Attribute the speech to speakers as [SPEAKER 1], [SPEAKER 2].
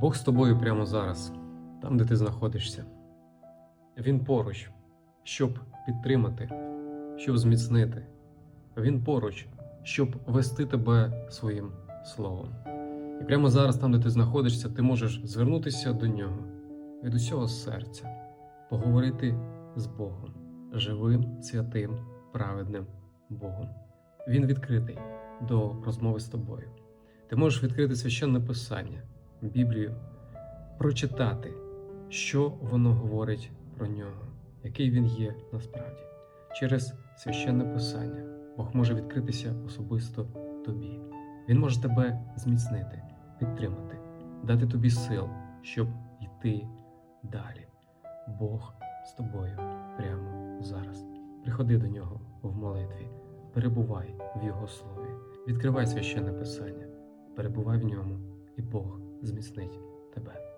[SPEAKER 1] Бог з тобою прямо зараз, там, де ти знаходишся. Він поруч, щоб підтримати, щоб зміцнити. Він поруч, щоб вести тебе своїм словом. І прямо зараз, там, де ти знаходишся, ти можеш звернутися до нього від усього серця, поговорити з Богом, живим, святим, праведним Богом. Він відкритий до розмови з тобою. Ти можеш відкрити священне писання, Біблію, прочитати, що воно говорить про нього, який він є насправді. Через священне писання Бог може відкритися особисто тобі. Він може тебе зміцнити, підтримати, дати тобі сил, щоб йти далі. Бог з тобою прямо зараз. Приходи до нього в молитві, перебувай в Його слові, відкривай священне писання, перебувай в ньому, і Бог зміцнить тебе.